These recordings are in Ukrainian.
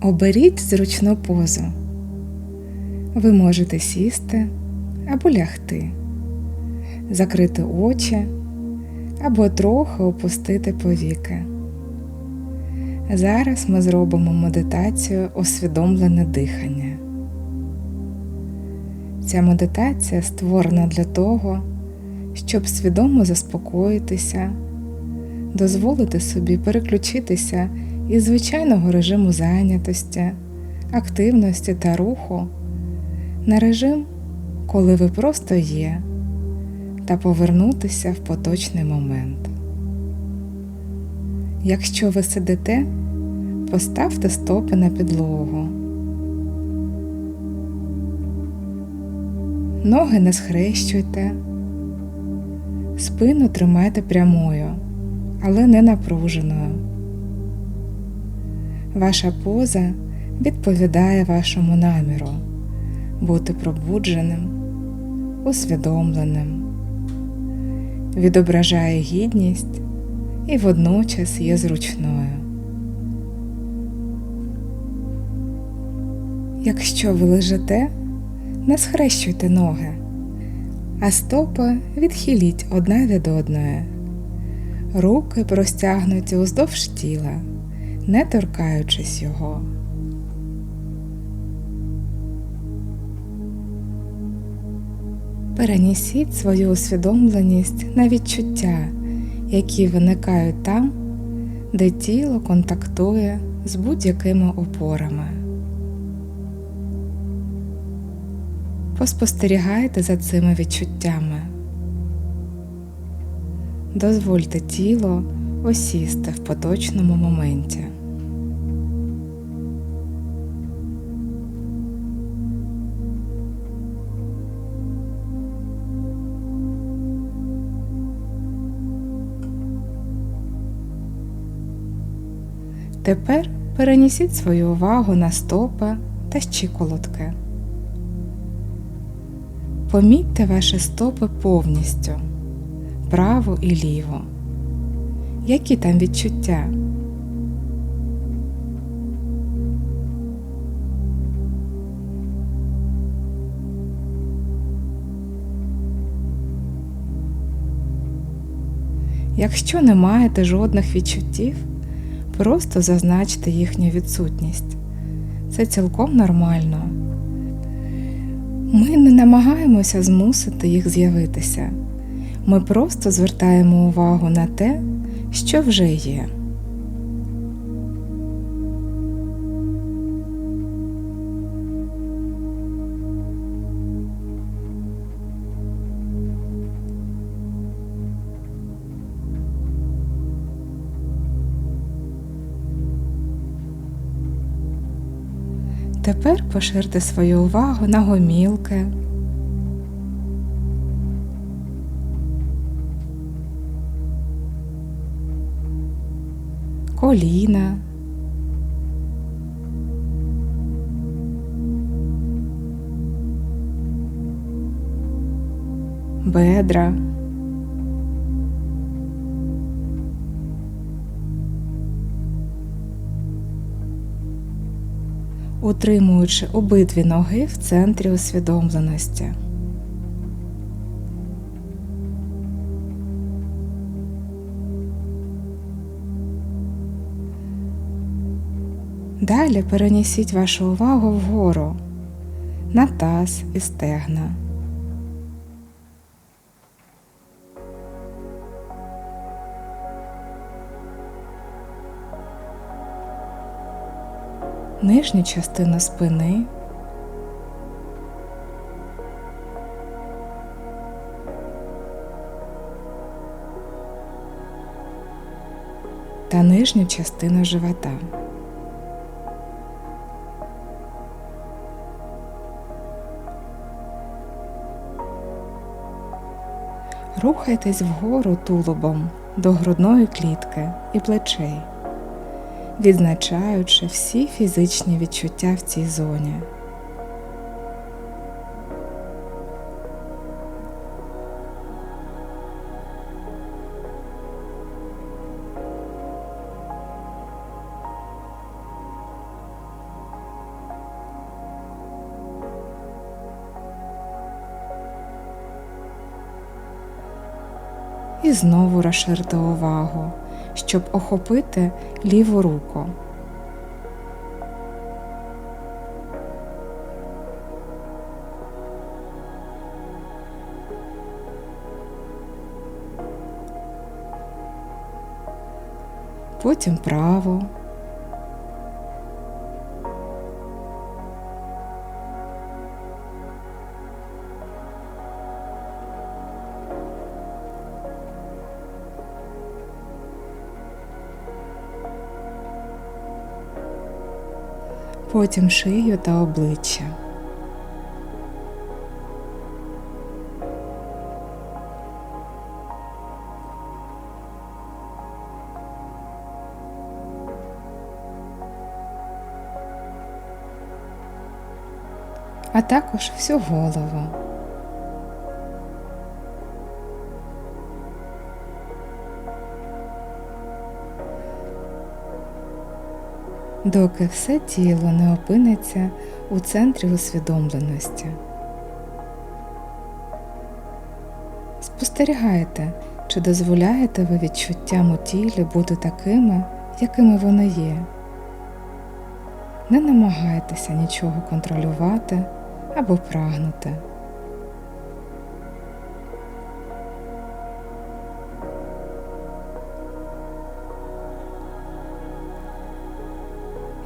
Оберіть зручну позу. Ви можете сісти або лягти, закрити очі або трохи опустити повіки. Зараз ми зробимо медитацію усвідомлене дихання. Ця медитація створена для того, щоб свідомо заспокоїтися, дозволити собі переключитися із звичайного режиму зайнятості, активності та руху на режим, коли ви просто є, та повернутися в поточний момент. Якщо ви сидите, поставте стопи на підлогу. Ноги не схрещуйте, спину тримайте прямою, але не напруженою. Ваша поза відповідає вашому наміру бути пробудженим, усвідомленим, відображає гідність і водночас є зручною. Якщо ви лежите, не схрещуйте ноги, а стопи відхиліть одна від одної, руки простягнуті уздовж тіла, не торкаючись його. Перенесіть свою усвідомленість на відчуття, які виникають там, де тіло контактує з будь-якими опорами. Поспостерігайте за цими відчуттями. Дозвольте тіло осісти в поточному моменті. Тепер перенесіть свою увагу на стопи та щиколотки. Помітьте ваші стопи повністю, право і ліво. Які там відчуття? Якщо не маєте жодних відчуттів, просто зазначте їхню відсутність. Це цілком нормально. Ми не намагаємося змусити їх з'явитися. Ми просто звертаємо увагу на те, що вже є. Тепер поширте свою увагу на гомілки, коліна, бедра. Утримуючи обидві ноги в центрі усвідомленості. Далі перенесіть вашу увагу вгору на таз і стегна. Нижню частину спини. Та нижню частину живота. Рухайтесь вгору тулубом до грудної клітки і плечей відзначаючи всі фізичні відчуття в цій зоні. І знову розширте увагу щоб охопити ліву руку. Потім праву. Потім шию та обличчя. А також всю голову. Доки все тіло не опиниться у центрі усвідомленості. Спостерігайте, чи дозволяєте ви відчуттям у тілі бути такими, якими вони є. Не намагайтеся нічого контролювати або прагнути.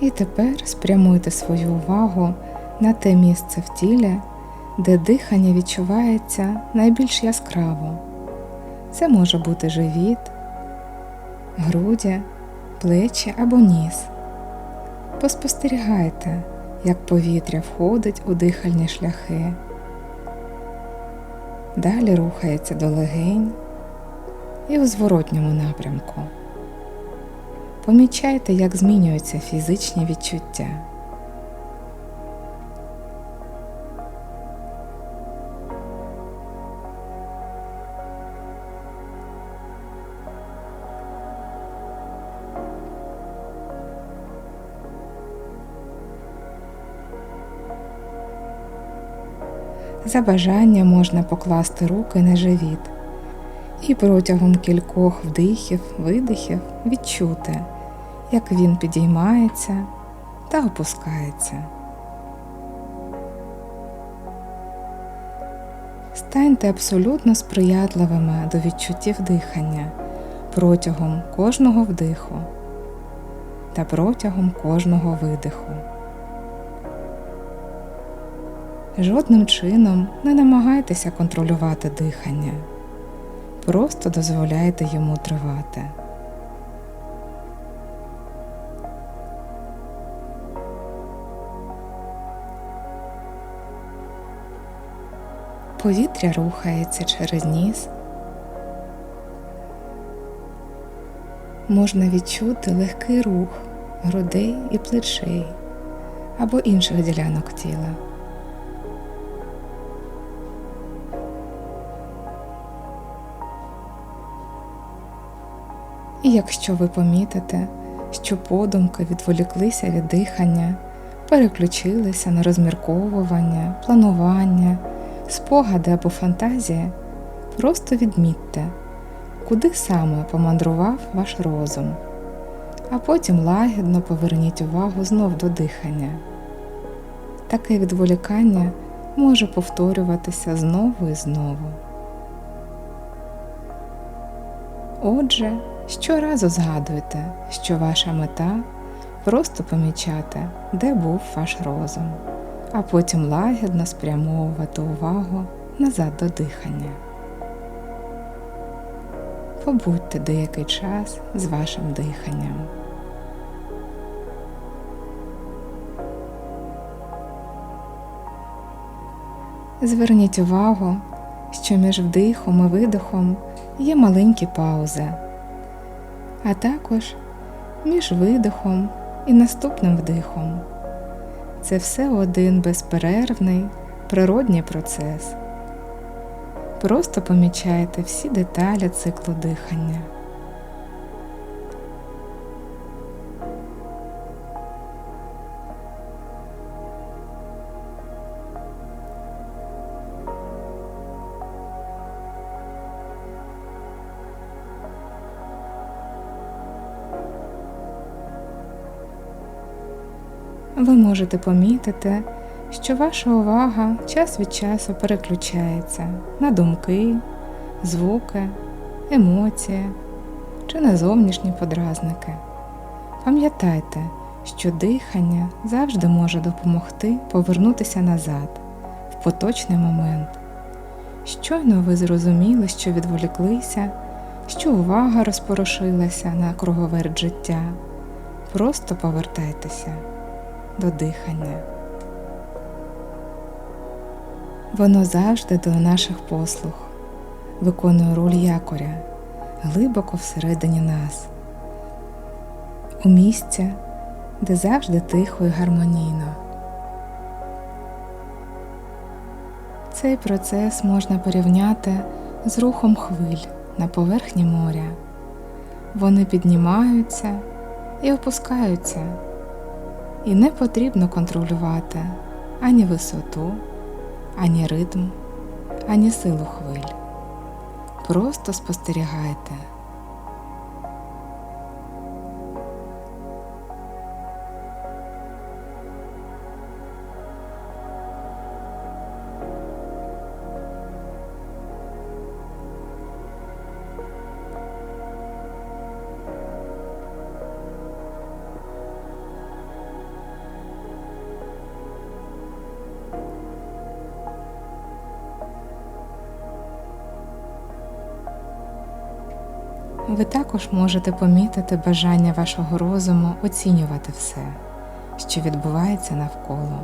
І тепер спрямуйте свою увагу на те місце в тілі, де дихання відчувається найбільш яскраво. Це може бути живіт, груді, плечі або ніс. Поспостерігайте, як повітря входить у дихальні шляхи. Далі рухається до легень і у зворотньому напрямку. Помічайте, як змінюються фізичні відчуття. За бажання можна покласти руки на живіт і протягом кількох вдихів, видихів відчути, як він підіймається та опускається. Станьте абсолютно сприятливими до відчуттів дихання протягом кожного вдиху та протягом кожного видиху. Жодним чином не намагайтеся контролювати дихання, просто дозволяйте йому тривати. Повітря рухається через ніс. Можна відчути легкий рух грудей і плечей або інших ділянок тіла. І якщо ви помітите, що подумки відволіклися від дихання, переключилися на розмірковування, планування спогади або фантазії, просто відмітьте, куди саме помандрував ваш розум, а потім лагідно поверніть увагу знов до дихання. Таке відволікання може повторюватися знову і знову. Отже, щоразу згадуйте, що ваша мета просто помічати, де був ваш розум а потім лагідно спрямовувати увагу назад до дихання. Побудьте деякий час з вашим диханням. Зверніть увагу, що між вдихом і видихом є маленькі паузи, а також між видихом і наступним вдихом це все один безперервний природній процес. Просто помічайте всі деталі циклу дихання. Можете помітити, що ваша увага час від часу переключається на думки, звуки, емоції чи на зовнішні подразники. Пам'ятайте, що дихання завжди може допомогти повернутися назад, в поточний момент. Щойно ви зрозуміли, що відволіклися, що увага розпорошилася на круговерть життя. Просто повертайтеся до дихання. Воно завжди до наших послуг, виконує роль якоря глибоко всередині нас, у місця, де завжди тихо і гармонійно. Цей процес можна порівняти з рухом хвиль на поверхні моря. Вони піднімаються і опускаються, і не потрібно контролювати ані висоту, ані ритм, ані силу хвиль. Просто спостерігайте. Ви також можете помітити бажання вашого розуму оцінювати все, що відбувається навколо,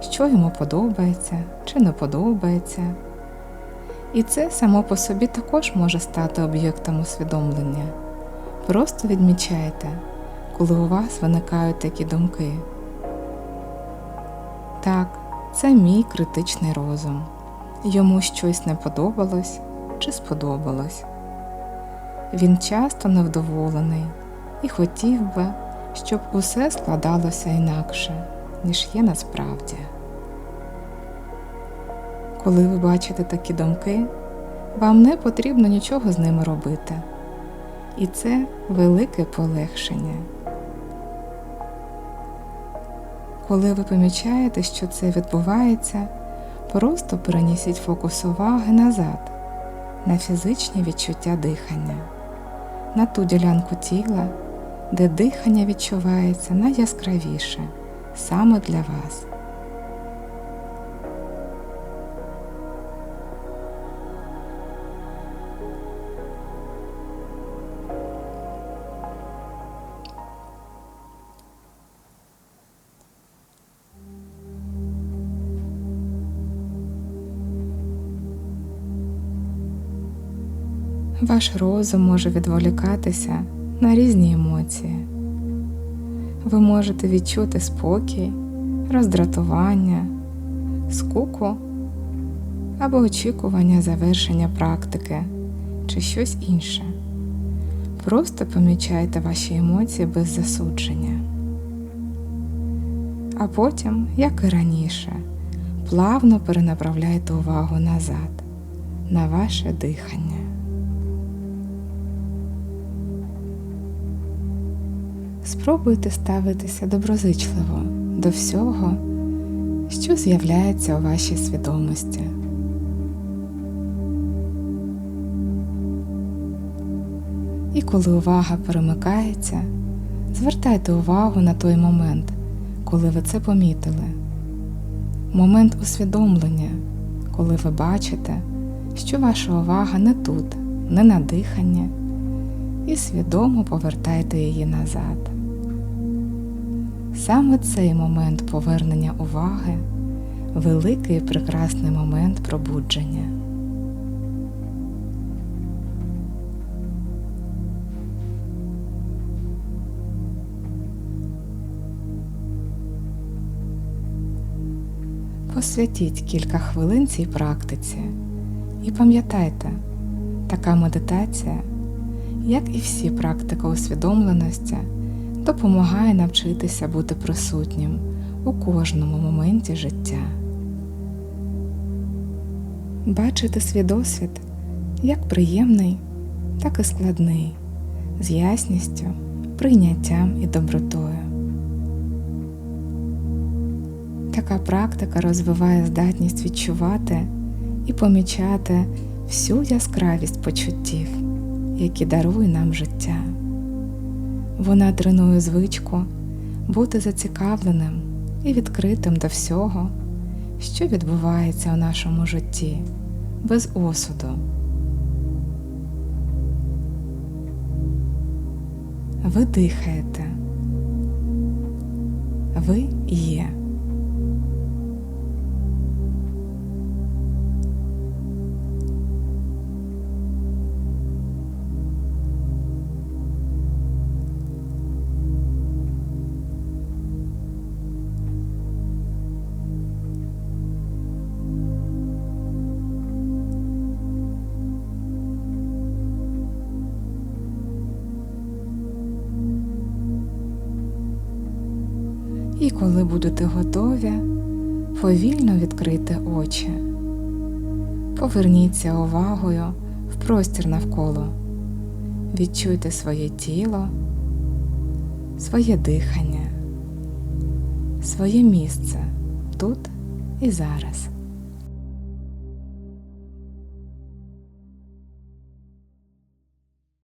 що йому подобається чи не подобається. І це само по собі також може стати об'єктом усвідомлення. Просто відмічайте, коли у вас виникають такі думки. Так, це мій критичний розум. Йому щось не подобалось чи сподобалось. Він часто невдоволений і хотів би, щоб усе складалося інакше, ніж є насправді. Коли ви бачите такі думки, вам не потрібно нічого з ними робити, і це велике полегшення. Коли ви помічаєте, що це відбувається, просто перенесіть фокус уваги назад на фізичні відчуття дихання на ту ділянку тіла, де дихання відчувається найяскравіше саме для вас. Ваш розум може відволікатися на різні емоції. Ви можете відчути спокій, роздратування, скуку або очікування завершення практики чи щось інше. Просто помічайте ваші емоції без засудження. А потім, як і раніше, плавно перенаправляйте увагу назад, на ваше дихання. Спробуйте ставитися доброзичливо до всього, що з'являється у вашій свідомості. І коли увага перемикається, звертайте увагу на той момент, коли ви це помітили. Момент усвідомлення, коли ви бачите, що ваша увага не тут, не на дихання, і свідомо повертайте її назад. Саме цей момент повернення уваги великий прекрасний момент пробудження. Посвятіть кілька хвилин цій практиці і пам'ятайте, така медитація, як і всі практики усвідомленості допомагає навчитися бути присутнім у кожному моменті життя. Бачити свій досвід як приємний, так і складний, з ясністю, прийняттям і добротою. Така практика розвиває здатність відчувати і помічати всю яскравість почуттів, які дарує нам життя. Вона тренує звичку бути зацікавленим і відкритим до всього, що відбувається у нашому житті, без осуду. Ви дихаєте. Ви є. І коли будете готові, повільно відкрийте очі. Поверніться увагою в простір навколо. Відчуйте своє тіло, своє дихання, своє місце тут і зараз.